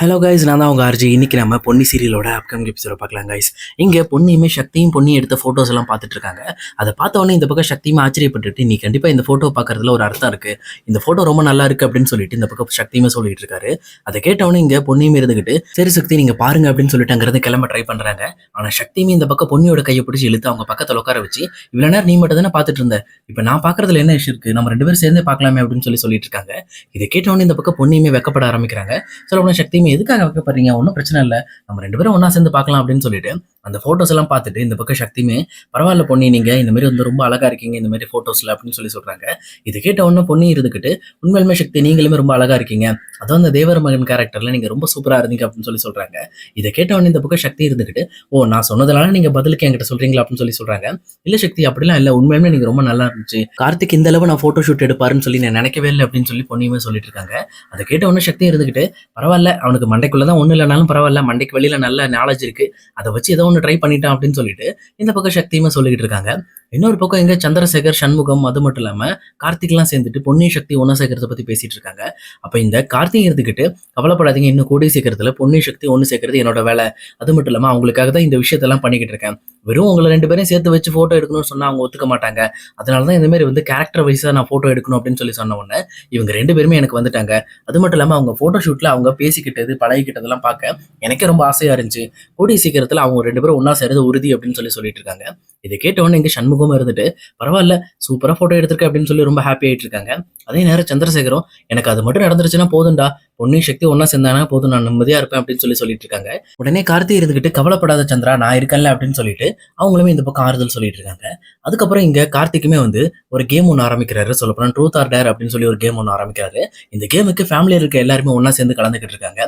Hello guys நான் தான் உங்கள் ஆர்ஜி இன்னைக்கு நம்ம பொன்னி சீரியலோட அப்கமிங் எபிசோட பார்க்கலாம் கைஸ் இங்கே பொன்னியுமே சக்தியும் பொன்னி எடுத்த ஃபோட்டோஸ் எல்லாம் பார்த்துட்டு இருக்காங்க. அதை பார்த்தோன்னே உடனே இந்த பக்கம் சக்தியுமே ஆச்சரியப்பட்டுட்டு நீ கண்டிப்பாக இந்த ஃபோட்டோ பார்க்குறதுல ஒரு அர்த்தம் இருக்கு. இந்த ஃபோட்டோ ரொம்ப நல்லா இருக்கு அப்படின்னு சொல்லிட்டு இந்த பக்கம் சக்தியுமே சொல்லிட்டு இருக்காரு. அதை கேட்டவொன்னே இங்கே பொன்னியுமே இருந்துகிட்டு சரி சக்தி நீங்கள் பாருங்க அப்படின்னு சொல்லிட்டு அங்கிருந்து கிளம்ப ட்ரை பண்ணுறாங்க ஆனால் சக்தியுமே இந்த பக்கம் பொன்னியோட கையை பிடிச்சி இழுத்து அவங்க பக்கத்தில் உட்கார வச்சு இவ்வளோ நேரம் நீ மட்டும் தானே பார்த்துட்டு இருந்த? இப்போ நான் பார்க்குறதுல என்ன விஷயம் இருக்கு? நம்ம ரெண்டு பேரும் சேர்ந்தே பார்க்கலாமே அப்படின்னு சொல்லி சொல்லிட்டு இருக்காங்க. இதை கேட்டவொன்னே இந்த பக்கம் பொன்னியுமே வெக்கப்பட ஆரம்பிக்கிறாங்க. சொல்ல சக்தியுமே எதுக்காக வைக்கப்படுறீங்க? ஒன்றும் பிரச்சனை இல்லை. நம்ம ரெண்டு பேரும் ஒன்றா சேர்ந்து பார்க்கலாம் அப்படின்னு சொல்லிட்டு அந்த ஃபோட்டோஸ் எல்லாம் பார்த்துட்டு இந்த பக்கம் சக்தியுமே பரவாயில்ல பொன்னி நீங்கள் இந்த மாதிரி வந்து ரொம்ப அழகா இருக்கீங்க இந்த மாதிரி ஃபோட்டோஸில் அப்படின்னு சொல்லி சொல்கிறாங்க இது கேட்ட உடனே பொன்னி இருந்துக்கிட்டு உண்மையிலுமே சக்தி நீங்களுமே ரொம்ப அழகா இருக்கீங்க. அதுவும் அந்த தேவர் மகன் கேரக்டரில் நீங்கள் ரொம்ப சூப்பராக இருந்தீங்க அப்படின்னு சொல்லி சொல்கிறாங்க இதை கேட்ட உடனே இந்த பக்கம் சக்தி இருந்துக்கிட்டு ஓ நான் சொன்னதனால நீங்கள் பதிலுக்கு என்கிட்ட சொல்கிறீங்களா அப்படின்னு சொல்லி சொல்கிறாங்க இல்லை சக்தி அப்படிலாம் இல்லை. உண்மையிலுமே நீங்கள் ரொம்ப நல்லா இருந்துச்சு. கார்த்திக் இந்த அளவு நான் ஃபோட்டோ ஷூட் எடுப்பாருன்னு சொல்லி நான் நினைக்கவே இல்லை அப்படின்னு சொல்லி பொன்னியுமே சொல்லிட்டு இருக்காங்க. அதை கேட்ட உடனே சக்தி இருந்துக்கிட்டு பரவாயில்ல அவனுக்கு மண்டைக்குள்ள தான் ஒன்றும் இல்லைனாலும் பரவாயில்ல மண்டைக்கு வெளியில நல்ல நாலேஜ் இருக்கு. அதை வச்சு ஏதோ ஒன்று ட்ரை பண்ணிட்டான் அப்படின்னு சொல்லிட்டு இந்த பக்கம் சக்தியுமே சொல்லிக்கிட்டு இருக்காங்க. இன்னொரு பக்கம் எங்க சந்திரசேகர் சண்முகம் அது மட்டும் இல்லாம கார்த்திக்லாம் சேர்ந்துட்டு பொன்னி சக்தி ஒன்றா சேர்க்கறத பத்தி பேசிட்டு இருக்காங்க. அப்ப இந்த கார்த்திக் இருந்துகிட்டு கவலைப்படாதீங்க இன்னும் கூடிய சீக்கிரத்துல பொன்னி சக்தி ஒன்று சேர்க்கறது என்னோட வேலை. அது மட்டும் இல்லாம அவங்களுக்காக தான் இந்த விஷயத்தெல்லாம் பண்ணிக்கிட்டு இருக்கேன். வெறும் உங்களை ரெண்டு பேரும் சேர்த்து வச்சு போட்டோ எடுக்கணும்னு சொன்னா அவங்க ஒத்துக்க மாட்டாங்க. அதனால தான் இந்த மாதிரி வந்து கேரக்டர் வைஸா நான் போட்டோ எடுக்கணும் அப்படின்னு சொல்லி சொன்ன உடனே இவங்க ரெண்டு பேருமே எனக்கு வந்துட்டாங்க. அது மட்டும் இல்லாமல் அவங்க ஃபோட்டோ ஷூட்டில் அவங்க பேசிக்கிட்டது பழகிக்கிட்டதெல்லாம் பார்க்க எனக்கே ரொம்ப ஆசையாக இருந்துச்சு. கூடிய சீக்கிரத்தில் அவங்க ரெண்டு பேரும் ஒன்றா சேர்றது உறுதி அப்படின்னு சொல்லி சொல்லிட்டு இருக்காங்க. இதை கேட்டவொடனே இங்கே சண்முகமும் இருந்துட்டு பரவாயில்ல சூப்பராக ஃபோட்டோ எடுத்திருக்கேன் அப்படின்னு சொல்லி ரொம்ப ஹாப்பி ஆகிட்டு இருக்காங்க. அதே நேரம் சந்திரசேகரும் எனக்கு அது மட்டும் நடந்துருச்சுன்னா போதும்டா பொன்னி சக்தி ஒன்றா சேர்ந்தானா போதும் நான் நிம்மதியாக இருப்பேன் அப்படின்னு சொல்லி சொல்லிட்டு இருக்காங்க. உடனே கார்த்தி இருந்துகிட்டு கவலைப்படாத சந்திரா நான் இருக்கேன்ல அப்படின்னு சொல்லிட்டு அவங்களுமே இந்த பக்கம் ஆறுதல் சொல்லிட்டு இருக்காங்க. அதுக்கப்புறம் இங்கே கார்த்திக்குமே வந்து ஒரு கேம் ஒன்று ஆரம்பிக்கிறாரு சொல்லப்போனால் ட்ரூத் ஆர் டேர் அப்படின்னு சொல்லி ஒரு கேம் ஒன்று ஆரம்பிக்கிறாரு. இந்த கேமுக்கு ஃபேமிலியில் இருக்க எல்லாருமே ஒன்றா சேர்ந்து கலந்துக்கிட்டு இருக்காங்க.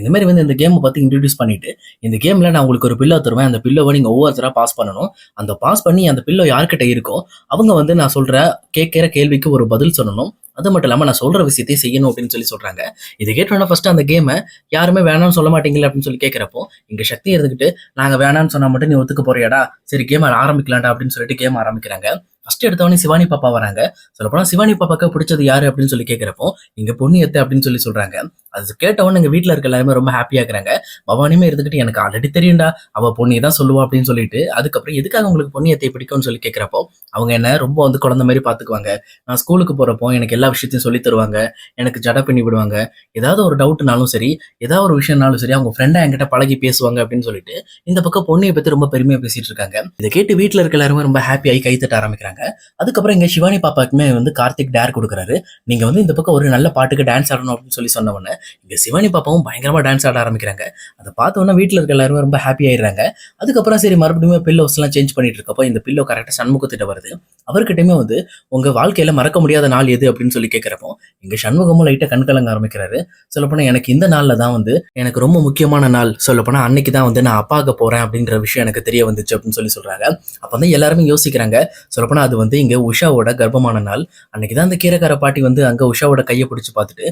இந்த மாதிரி வந்து இந்த கேமை பற்றி இன்ட்ரடியூஸ் பண்ணிட்டு இந்த கேமில் நான் உங்களுக்கு ஒரு பில்லோ தருவேன். அந்த பில்லோவை நீங்கள் ஒவ்வொருத்தராக பாஸ் பண்ணணும். அந்த பாஸ் பண்ணி அந்த பில்லோ யார்கிட்ட இருக்கோ அவங்க வந்து நான் சொல்கிற கேட்குற கேள்விக்கு ஒரு பதில் சொல்லணும். அது மட்டும் இல்லாமல் நான் சொல்கிற விஷயத்தையும் செய்யணும் அப்படின்னு சொல்லி சொல்கிறாங்க இது கேட்டோன்னா ஃபஸ்ட்டு அந்த கேமை யாருமே வேணாம்னு சொல்ல மாட்டீங்களா அப்படின்னு சொல்லி கேட்குறப்போ இங்கே சக்தி இருந்துக்கிட்டு நாங்கள் வேணாம்னு சொன்னால் மட்டும் நீ ஒத்துக்க போறியாடா? சரி கேம் ஆரம்பிக்கலாம்டா அப்படின்னு சொல்லிட்டு கேம் ஆரம்பிக்கிறாங்க. ஃபர்ஸ்ட் எடுத்தவொடனே சிவானி பாப்பா வராங்க. சொல்லப்போனால் சிவானி பாப்பாக்கு பிடிச்சது யாரு அப்படின்னு சொல்லி கேட்குறப்போ இங்கே பொன்னியத்தை அப்படின்னு சொல்லி சொல்கிறாங்க அது கேட்டவொடனே எங்கள் வீட்டில் இருக்க எல்லாருமே ரொம்ப ஹாப்பியாக இருக்கிறாங்க. பவானியுமே இருந்துக்கிட்டு எனக்கு ஆல்ரெடி தெரியும்டா அவள் பொண்ணியை தான் சொல்லுவா அப்படின்னு சொல்லிட்டு அதுக்கப்புறம் எதுக்காக உங்களுக்கு பொண்ணியத்தை பிடிக்கும்னு சொல்லி கேட்குறப்போ அவங்க என்ன ரொம்ப வந்து குழந்த மாதிரி பார்த்துக்குவாங்க நான் ஸ்கூலுக்கு போகிறப்போ எனக்கு எல்லா விஷயத்தையும் சொல்லி தருவாங்க. எனக்கு ஜட பண்ணி விடுவாங்க. ஏதாவது ஒரு டவுட்னாலும் சரி ஏதாவது ஒரு விஷயம்னாலும் சரி அவங்க ஃப்ரெண்டாக என்கிட்ட பழகி பேசுவாங்க அப்படின்னு சொல்லிட்டு இந்த பக்கம் பொண்ணியை பற்றி ரொம்ப பெருமையாக பேசிட்டு இருக்காங்க. இதை கேட்டு வீட்டில் இருக்க எல்லாருமே ரொம்ப ஹாப்பியாகி கைத்தட்ட ஆரம்பிக்கிறாங்க. அதுக்கப்புறம் எங்கள் சிவானி பாப்பாக்குமே வந்து கார்த்திக் டேர் கொடுக்குறாரு. நீங்கள் வந்து இந்த பக்கம் ஒரு நல்ல பாட்டுக்கு டான்ஸ் ஆடணும் அப்படின்னு சொல்லி சொன்ன உடனே இங்கே சிவானி பாப்பாவும் பயங்கரமாக டான்ஸ் ஆட ஆரம்பிக்கிறாங்க. அதை பார்த்த உடனே வீட்டில் இருக்க எல்லாருமே ரொம்ப ஹாப்பி ஆயிடுறாங்க. அதுக்கப்புறம் சரி மறுபடியும் பில்லோஸ்லாம் சேஞ்ச் பண்ணிட்டு இருக்கப்போ இந்த பில்லோ கரெக்டாக சண்முகத்திட்ட வருது. அவர்கிட்டயுமே வந்து உங்க வாழ்க்கையில மறக்க முடியாத நாள் எது? அப்படின்னு சொல்லி கேட்குறப்போ இங்கே சண்முகமும் லைட்டாக கண்கலங்க ஆரம்பிக்கிறாரு. சொல்லப்போனா எனக்கு இந்த நாள்ல தான் வந்து எனக்கு ரொம்ப முக்கியமான நாள். சொல்லப்போனா அன்னைக்கு தான் வந்து நான் அப்பாக்க போறேன் அப்படின்ற விஷயம் எனக்கு தெரிய வந்துச்சு அப்படின்னு சொல்லி சொல்றாங்க. அப்போ வந்து எல்லாருமே யோசிக்கிறாங்க. சொல்லப்போனா அது வந்து இங்க உஷாவோட கர்ப்பமான நாள். அன்னைக்கு தான் அந்த கீரைக்கார பாட்டி வந்து அங்க உஷாவோட கையை பிடிச்சி பார்த்துட்டு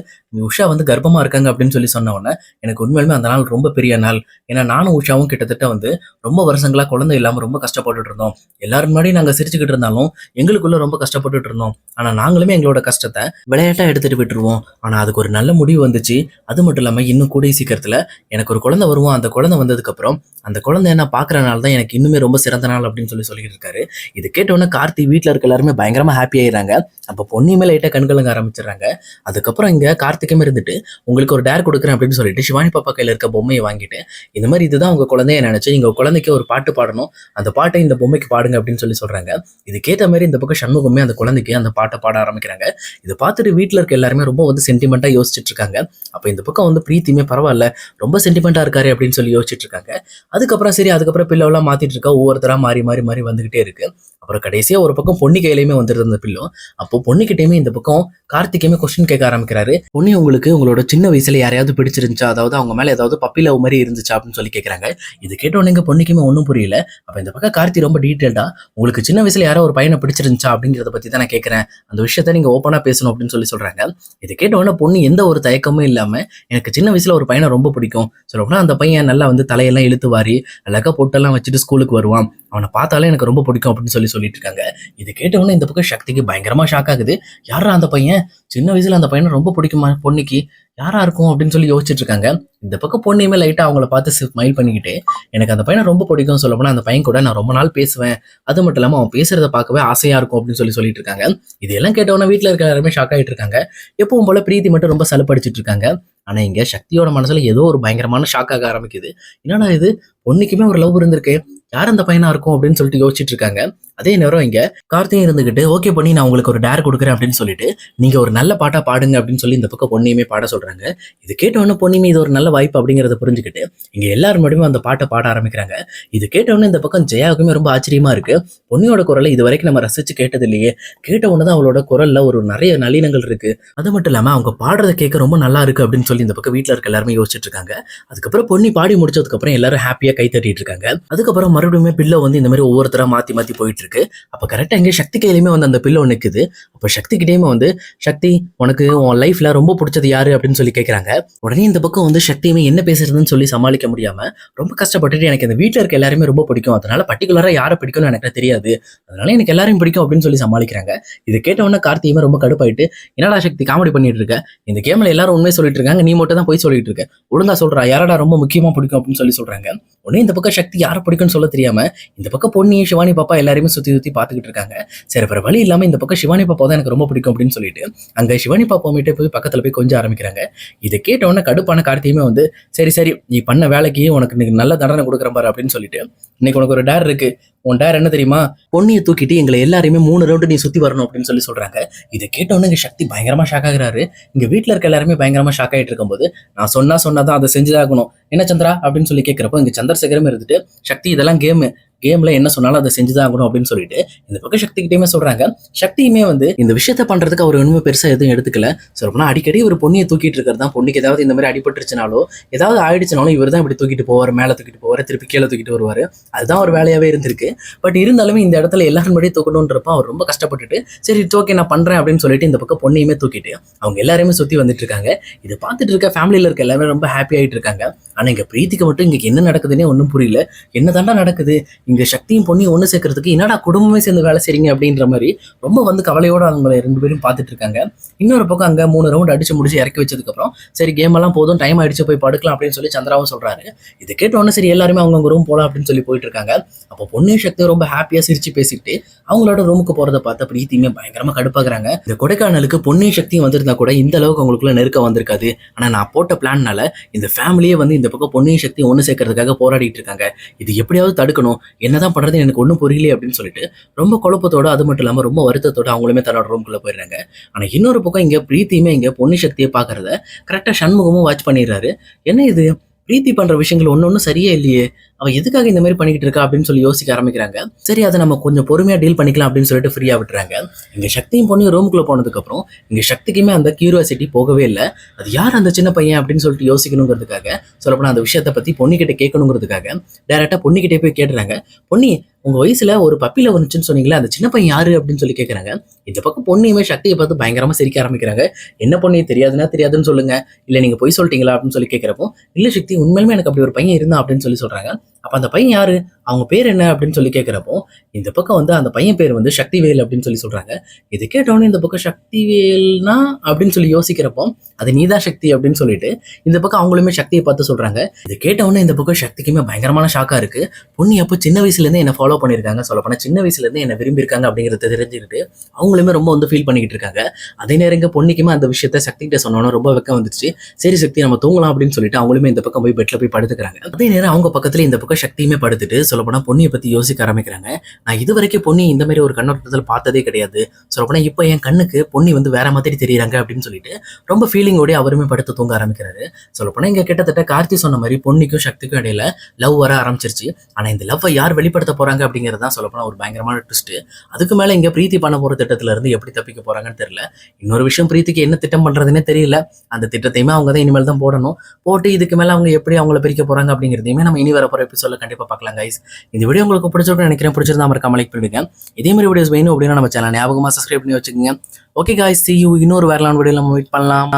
உஷா வந்து கர்ப்பமா இருக்காங்க அப்படின்னு சொல்லி சொன்ன உடனே எனக்கு உண்மையிலுமே அந்த நாள் ரொம்ப பெரிய நாள். ஏன்னா நானும் உஷாவும் கிட்டத்தட்ட வந்து ரொம்ப வருஷங்களா குழந்தை இல்லாமல் ரொம்ப கஷ்டப்பட்டுட்டு இருந்தோம். எல்லாரும் முன்னாடி நாங்கள் சிரிச்சுக்கிட்டு இருந்தாலும் எங்களுக்குள்ள ரொம்ப கஷ்டப்பட்டுட்டு இருந்தோம். ஆனால் நாங்களுமே எங்களோட கஷ்டத்தை விளையாட்டா எடுத்துட்டு விட்டுருவோம். ஆனால் அதுக்கு ஒரு நல்ல முடிவு வந்துச்சு. அது மட்டும் இல்லாமல் இன்னும் கூடிய சீக்கிரத்தில் எனக்கு ஒரு குழந்தை வருவோம் அந்த குழந்தை வந்ததுக்கப்புறம் அந்த குழந்தை என்ன பார்க்குறனால நாள் தான் எனக்கு இன்னுமே ரொம்ப சிறந்த நாள் அப்படின்னு சொல்லி சொல்லிட்டு இருக்காரு. இது கேட்டோன்னே கார்த்தி வீட்டில் இருக்க எல்லாருமே பயங்கரமாக ஹாப்பி ஆயிடுறாங்க. அப்போ பொண்ணுமே லைட்டாக கண்கலங்க ஆரம்பிச்சிடுறாங்க. அதுக்கப்புறம் இங்கே கார்த்திகமே இருந்துட்டு உங்களுக்கு ஒரு டேர் கொடுக்குறேன் அப்படின்னு சொல்லிட்டு சிவானி பாப்பா கையில் இருக்க பொம்மையை வாங்கிட்டு இந்த மாதிரி இதுதான் உங்கள் குழந்தைய நினச்சி எங்கள் குழந்தைக்கு ஒரு பாட்டு பாடணும் அந்த பாட்டை இந்த பொம்மைக்கு பாடுங்க அப்படின்னு சொல்லி சொல்றாங்க. இதுக்கேற்ற மாதிரி இந்த பக்கம் சண்முகமே அந்த குழந்தைக்கு அந்த பாட்டை பாட ஆரம்பிக்கிறாங்க. இதை பார்த்துட்டு வீட்டில் இருக்க எல்லாருமே ரொம்ப வந்து சென்டிமெண்ட்டாக யோசிச்சுட்டு இருக்காங்க. அப்போ இந்த பக்கம் வந்து பிரீத்தியுமே பரவாயில்ல ரொம்ப சென்டிமெண்ட்டாக இருக்காரு அப்படின்னு சொல்லி யோசிச்சுட்டு இருக்காங்க. அதுக்கப்புறம் சரி அதுக்கப்புறம் பிள்ளைவெல்லாம் மாத்திட்டு இருக்கா ஒவ்வொருத்தராக மாறி மாறி மாறி வந்துகிட்டே இருக்கு. அப்புறம் கடைசியா ஒரு பக்கம் பொண்ணு கையிலையுமே வந்துருது அந்த பில்லோ அப்போ பொண்ணுக்கிட்டையுமே இந்த பக்கம் கார்த்திகையுமே கொஸ்டின் கேட்க ஆரம்பிக்கிறாரு. பொண்ணு உங்களுக்கு உங்களோட சின்ன வயசுல யாரையாவது பிடிச்சிருந்துச்சா? அதாவது அவங்க மேல ஏதாவது பப்பி லவ் மாதிரி இருந்துச்சா? அப்படின்னு சொல்லி கேட்கறாங்க இது கேட்ட உடனே பொண்ணுக்குமே ஒன்றும் புரியல. அப்போ இந்த பக்கம் கார்த்தி ரொம்ப டீட்டெயில்டா உங்களுக்கு சின்ன வயசுல யாரோ ஒரு பையனை பிடிச்சிருந்துச்சா? அப்படிங்கிறத பத்தி தான் நான் கேட்கறேன் அந்த விஷயத்த நீங்க ஓப்பனா பேசணும் அப்படின்னு சொல்லி சொல்றாங்க. இது கேட்ட உடனே பொண்ணு எந்த ஒரு தயக்கமும் இல்லாம எனக்கு சின்ன வயசுல ஒரு பையனை ரொம்ப பிடிக்கும். சொல்லப்போனா அந்த பையன் நல்லா வந்து தலையெல்லாம் இழுத்து வாரி அழகா பொட்டெல்லாம் வச்சுட்டு ஸ்கூலுக்கு வருவான். அவனை பார்த்தாலே எனக்கு ரொம்ப பிடிக்கும் அப்படின்னு சொல்லி சொல்லிட்டு இருக்காங்க இது கேட்டவொடனே இந்த பக்கம் சக்திக்கு பயங்கரமா ஷாக் ஆகுது. யாரா அந்த பையன்? சின்ன வயசுல அந்த பையனை ரொம்ப பிடிக்குமா? பொண்ணுக்கு யாரா இருக்கும் அப்படின்னு சொல்லி யோசிச்சுட்டு இருக்காங்க இந்த பக்கம் பொண்ணையுமே லைட்டா அவங்கள பார்த்து ஸ்மைல் பண்ணிக்கிட்டு எனக்கு அந்த பையனை ரொம்ப பிடிக்கும் சொல்ல போனா அந்த பையன் கூட நான் ரொம்ப நாள் பேசுவேன். அது மட்டும் இல்லாம அவன் பேசுறத பார்க்கவே ஆசையா இருக்கும் அப்படின்னு சொல்லி சொல்லிட்டு இருக்காங்க இதெல்லாம் கேட்டவொடனே வீட்டுல இருக்க எல்லாருமே ஷாக் ஆயிட்டு இருக்காங்க எப்பவும் போல பிரீத்தி மட்டும் ரொம்ப சலுப்படிச்சிட்டு இருக்காங்க ஆனா இங்க சக்தியோட மனசுல ஏதோ ஒரு பயங்கரமான ஷாக் ஆக ஆரம்பிக்குது. என்னடா இது? பொண்ணுக்குமே ஒரு லவ் இருந்திருக்கு. யார் அந்த பையனா இருக்கும் அப்படின்னு சொல்லிட்டு யோசிச்சுட்டு இருக்காங்க. அதே நேரம் இங்க கார்த்தியும் இருந்துகிட்டு ஓகே பண்ணி நான் உங்களுக்கு ஒரு டேர் கொடுக்குறேன் அப்படின்னு சொல்லிட்டு நீங்க ஒரு நல்ல பாட்டா பாடுங்க அப்படின்னு சொல்லி இந்த பக்கம் பொண்ணையுமே பாட சொல்றாங்க. இது கேட்டவொடனே பொண்ணுமே இது ஒரு நல்ல வாய்ப்பு அப்படிங்கறத புரிஞ்சுக்கிட்டு இங்க எல்லாரும் மட்டுமே அந்த பாட்டை பாட ஆரம்பிக்கிறாங்க. இது கேட்டவொடனே இந்த பக்கம் ஜெயாவுக்குமே ரொம்ப ஆச்சரியமா இருக்கு. பொன்னியோட குரலை இது வரைக்கும் நம்ம ரசிச்சு கேட்டது இல்லையே கேட்ட உடனே தான் அவளோட குரல்ல ஒரு நிறைய நளினங்கள் இருக்கு. அது மட்டும் இல்லாம அவங்க பாடுறத கேட்க ரொம்ப நல்லா இருக்கு அப்படின்னு சொல்லி இந்த பக்கம் வீட்ல இருக்க எல்லாருமே யோசிச்சுட்டு இருக்காங்க. அதுக்கப்புறம் பொன்னி பாடி முடிச்சதுக்கு அப்புறம் எல்லாரும் ஹாப்பியா கை தட்டிட்டு இருக்காங்க. அதுக்கப்புறம் மறுபடியுமே பில்லோ வந்து இந்த மாதிரி ஒவ்வொருத்தரா மாத்தி மாத்தி போயிட்டு இருக்கு அப்ப கரெக்டாக எங்க சக்தி கையிலுமே வந்து அந்த பில்லோ நிற்குது அப்ப சக்தி கிட்டேயுமே வந்து சக்தி உனக்கு உன் லைஃப்ல ரொம்ப பிடிச்சது யாரு? அப்படின்னு சொல்லி கேட்குறாங்க உடனே இந்த பக்கம் வந்து சக்தியுமே என்ன பேசுறதுன்னு சொல்லி சமாளிக்க முடியாம ரொம்ப கஷ்டப்பட்டுட்டு எனக்கு இந்த வீட்டில் இருக்க எல்லாருமே ரொம்ப பிடிக்கும். அதனால பர்டிகுலராக யாரை பிடிக்கும்னு எனக்கு தெரியாது. அதனால எனக்கு எல்லாரையும் பிடிக்கும் அப்படின்னு சொல்லி சமாளிக்கிறாங்க. இது கேட்ட உடனே கார்த்தியுமே ரொம்ப கடுப்பாயிட்டு என்னடா சக்தி காமெடி பண்ணிட்டு இருக்க? இந்த கேம்ல எல்லாரும் உண்மை சொல்லிட்டு இருக்காங்க. நீ மட்டும் தான் போய் சொல்லிட்டு இருக்க. ஒழுங்கா சொல்றா. யாரடா ரொம்ப முக்கியமா பிடிக்கும்? அப்படின்னு சொல்லி சொல்றாங்க. உடனே இந்த பக்கம் சக்தி யாரை பிடிக்கும்னு சொல்ல தெரியாம இந்த பக்கம் பொன்னி சிவானி பாப்பா எல்லாருமே சுத்தி சுத்தி பாத்துக்கிட்டு இருக்காங்க. சரி வேற வழி இல்லாம இந்த பக்கம் சிவானி பாப்பா தான் எனக்கு ரொம்ப பிடிக்கும் அப்படின்னு சொல்லிட்டு அங்க சிவானி பாப்பா கிட்ட போய் பக்கத்துல போய் கொஞ்சம் ஆரம்பிக்கிறாங்க. இதை கேட்ட உடனே கடுப்பான கார்த்தியுமே வந்து சரி சரி நீ பண்ண வேலைக்கு உனக்கு இன்னைக்கு நல்ல தண்டனை கொடுக்குற பாரு அப்படின்னு சொல்லிட்டு இன்னைக்கு உனக்கு ஒரு டேர் இருக்கு. உன் டேர் என்ன தெரியுமா? பொன்னியை தூக்கிட்டு எங்களை எல்லாரையுமே மூணு ரவுண்டு நீ சுத்தி வரணும் அப்படின்னு சொல்லி சொல்றாங்க. இதை கேட்ட உடனே இங்க சக்தி பயங்கரமா ஷாக் ஆகுறாரு. இங்க வீட்டில் இருக்க எல்லாருமே பயங்கரமா ஷாக் ஆயிட்டு இருக்கும்போது நான் சொன்னா சொன்னாதான் அதை செஞ்சுதாகணும் என்ன சந்திரா? அப்படின்னு சொல்லி கேட்கிறப்போ இங்க சந்திரசேகரம் இருந்துட்டு சக்தி இதெல்லாம் கேமு கேம்ல என்ன சொன்னாலும் அதை செஞ்சுதான் ஆகணும் அப்படின்னு சொல்லிட்டு இந்த பக்கம் சக்தி கிட்டயுமே சொல்றாங்க. சக்தியுமே வந்து இந்த விஷயத்த பண்றதுக்கு அவர் ஒண்ணுமே பெருசா எதுவும் எடுத்துக்கல. சொல்லப்போனா அடிக்கடி ஒரு பொண்ணியை தூக்கிட்டு இருக்கிறது தான் பொண்ணுக்கு ஏதாவது இந்த மாதிரி அடிபட்டுருச்சுனாலோ ஏதாவது ஆயிடுச்சுனாலும் இவர் தான் இப்படி தூக்கிட்டு போவார் மேலே தூக்கிட்டு போவார் திருப்பி கீழே தூக்கிட்டு வருவார். அதுதான் ஒரு வேலையாவே இருந்திருக்கு. பட் இருந்தாலுமே இந்த இடத்துல எல்லாரும் முன்னாடியே தூக்கணுன்றப்ப அவர் ரொம்ப கஷ்டப்பட்டுட்டு சரி ஓகே நான் பண்றேன் அப்படின்னு சொல்லிட்டு இந்த பக்கம் பொண்ணையுமே தூக்கிட்டு அவங்க எல்லாருமே சுத்தி வந்துட்டு இருக்காங்க. இதை பார்த்துட்டு இருக்க ஃபேமிலியில இருக்க எல்லாமே ரொம்ப ஹாப்பி ஆயிட்டு இருக்காங்க. ஆனா இங்க பிரீத்திக்கு மட்டும் இங்க என்ன நடக்குதுன்னே ஒன்றும் புரியல. என்ன தாண்டா நடக்குது? இங்கே சக்தியும் பொண்ணையும் ஒன்று சேர்க்கறதுக்கு என்னடா குடும்பமே சேர்ந்து வேலை செய்றீங்க அப்படின்ற மாதிரி ரொம்ப வந்து கவலையோடு அவங்கள ரெண்டு பேரும் பார்த்துட்டு இருக்காங்க. இன்னொரு பக்கம் அங்கே மூணு ரவுண்ட் அடிச்சு முடிச்சு இறக்கி வச்சதுக்கப்புறம் சரி கேம் எல்லாம் போதும் டைம் அடிச்சு போய் படுக்கலாம் அப்படின்னு சொல்லி சந்திராவும் சொல்கிறாரு இது கேட்ட உடனே சரி எல்லாருமே அவங்க ரூம் போகலாம் அப்படின்னு சொல்லி போயிட்டு இருக்காங்க. அப்போ பொண்ணையும் சக்தியும் ரொம்ப ஹாப்பியாக சிரிச்சு பேசிக்கிட்டு அவங்களோட ரூமுக்கு போகிறத பார்த்த பிரீத்தியுமே பயங்கரமாக கடுப்பாக்குறாங்க. இந்த கொடைக்கானலுக்கு பொண்ணையும் சக்தியும் வந்திருந்தா கூட இந்த அளவுக்கு அவங்களுக்குள்ள நெருக்கம் வந்திருக்காது. ஆனால் நான் போட்ட பிளான்னால இந்த ஃபேமிலியே வந்து இந்த பக்கம் பொன்னியின் சக்தியும் ஒன்று சேர்க்கறதுக்காக போராடிட்டு இருக்காங்க. இது எப்படியாவது தடுக்கணும். என்னதான் பண்றது எனக்கு ஒன்றும் புரியலையே அப்படின்னு சொல்லிட்டு ரொம்ப குழப்பத்தோட அது மட்டும் இல்லாம ரொம்ப வருத்தத்தோட அவங்களுமே தன்னோட ரூம்குள்ளே போயிடுறாங்க. ஆனால் இன்னொரு பக்கம் இங்க பிரீத்தியுமே இங்க பொன்னி சக்தியை பார்க்குறத கரெக்டா சண்முகமும் வாட்ச் பண்ணிடுறாரு. என்ன இது? பிரீத்தி பண்ற விஷயங்கள் ஒண்ணு ஒன்றும் சரியே இல்லையே. அவ எதுக்காக இந்த மாதிரி பண்ணிக்கிட்டு இருக்கா அப்படின்னு சொல்லி யோசிக்க ஆரம்பிக்கிறாங்க. சரி அதை நம்ம கொஞ்சம் பொறுமையா டீல் பண்ணிக்கலாம் அப்படின்னு சொல்லிட்டு ஃப்ரீயா விட்டுறாங்க. இங்க சக்தியும் பொண்ணையும் ரூமுக்குள்ள போனதுக்கு அப்புறம் இங்க சக்திக்குமே அந்த கியூரியாசிட்டி போகவே இல்லை. அது யார் அந்த சின்ன பையன் அப்படின்னு சொல்லிட்டு யோசிக்கணுங்கிறதுக்காக சொல்லப்போனா அந்த விஷயத்தை பத்தி பொண்ணுகிட்ட கேட்கணுங்கிறதுக்காக டேரக்டா பொண்ணுகிட்டே போய் கேட்டுறாங்க. பொண்ணி உங்க வயசுல ஒரு பப்பில வந்துச்சுன்னு சொன்னீங்களே அந்த சின்ன பையன் யாரு? அப்படின்னு சொல்லி கேட்கறாங்க இந்த பக்கம் பொண்ணையுமே சக்தியை பார்த்து பயங்கரமா சிரிக்க ஆரம்பிக்கிறாங்க. என்ன பொண்ணு தெரியாதுன்னா தெரியாதுன்னு சொல்லுங்க. இல்ல நீங்க போய் சொல்லிட்டீங்களா? அப்படின்னு சொல்லி கேட்கிறப்போ இல்ல சக்தி உண்மையிலுமே எனக்கு அப்படி ஒரு பையன் இருந்தான் அப்படின்னு சொல்லி சொல்றாங்க. அப்போ அந்த பையன் யாரு? அவங்க பேர் என்ன? அப்படின்னு சொல்லி கேட்குறப்போ இந்த பக்கம் வந்து அந்த பையன் பேர் வந்து சக்திவேல் அப்படின்னு சொல்லி சொல்கிறாங்க இது கேட்டவொடனே இந்த பக்கம் சக்திவேல்னா அப்படின்னு சொல்லி யோசிக்கிறப்போ அது நீதான் சக்தி அப்படின்னு சொல்லிட்டு இந்த பக்கம் அவங்களுமே சக்தியை பார்த்து சொல்கிறாங்க இது கேட்டவொடனே இந்த பக்கம் சக்திக்குமே பயங்கரமான ஷாக்காக இருக்குது பொண்ணு அப்போ சின்ன வயசுலேருந்து என்னை என்ன ஃபாலோ பண்ணியிருக்காங்க. சொல்லப்போனால் சின்ன வயசுலேருந்து என்ன விரும்பி அப்படிங்கிறத தெரிஞ்சுக்கிட்டு அவங்களுமே ரொம்ப வந்து ஃபீல் பண்ணிக்கிட்டு இருக்காங்க. அதே நேரம் இங்க பொண்ணுக்குமே அந்த விஷயத்த சக்தி கிட்ட சொன்னோன்னா ரொம்ப வெக்கம் வந்துச்சு சரி சக்தி நம்ம தூங்கலாம் அப்படின்னு சொல்லிட்டு அவங்களுமே இந்த பக்கம் போய் பெட்டில் போய் படுத்துக்கிறாங்க. அதே நேரம் அவங்க பக்கத்தில் இந்த பக்கம் சக்தியுமே படுத்துட்டு சொல்லப்போனா பொண்ணியை பத்தி யோசிக்க ஆரம்பிக்கிறாங்க. நான் இது வரைக்கும் பொண்ணி இந்த மாதிரி ஒரு கண்ணோட்டத்தில் பார்த்ததே கிடையாது. சொல்லப்போனா இப்போ என் கண்ணுக்கு பொன்னி வந்து வேற மாதிரி தெரியுறாங்க அப்படின்னு சொல்லிட்டு ரொம்ப ஃபீலிங்கோடய அவருமே படுத்து தூங்க ஆரம்பிக்கிறாரு. சொல்லப்போனா இங்க கிட்டத்தட்ட கார்த்தி சொன்ன மாதிரி பொன்னிக்கும் சக்திக்கும் இடையில லவ் வர ஆரம்பிச்சிருச்சு. ஆனா இந்த லவ்வை யார் வெளிப்படுத்த போறாங்க அப்படிங்கிறது தான் சொல்லப்போனா ஒரு பயங்கரமான ட்விஸ்ட் அதுக்கு மேல இங்க பிரீத்தி பண்ண போற திட்டத்துல இருந்து எப்படி தப்பிக்க போறாங்கன்னு தெரியல. இன்னொரு விஷயம் பிரீத்திக்கு என்ன திட்டம் பண்றதுன்னே தெரியல. அந்த திட்டத்தையுமே அவங்க தான் இனிமேல் தான் போடணும். போட்டு இதுக்கு மேல அவங்க எப்படி அவங்கள பிரிக்க போறாங்க அப்படிங்கிறதையுமே நம்ம இனி வர போற எபிசோட கண்டிப்பா பார்க்கலாம் கைஸ் இந்த வீடியோ உங்களுக்கு பிடிச்சிருக்கும்னு நினைக்கிறேன். பிடிச்சிருந்தா மறக்காம லைக் பண்ணிடுங்க. இதே மாதிரி வீடியோஸ் வேணும் அப்படின்னா நம்ம சேனல் ஞாபகமாக சப்ஸ்கிரைப் பண்ணி வச்சுக்கோங்க. ஓகே காய்ஸ் சி யூ இன்னொரு வரலான வீடியோ நம்ம மீட் பண்ணலாம்.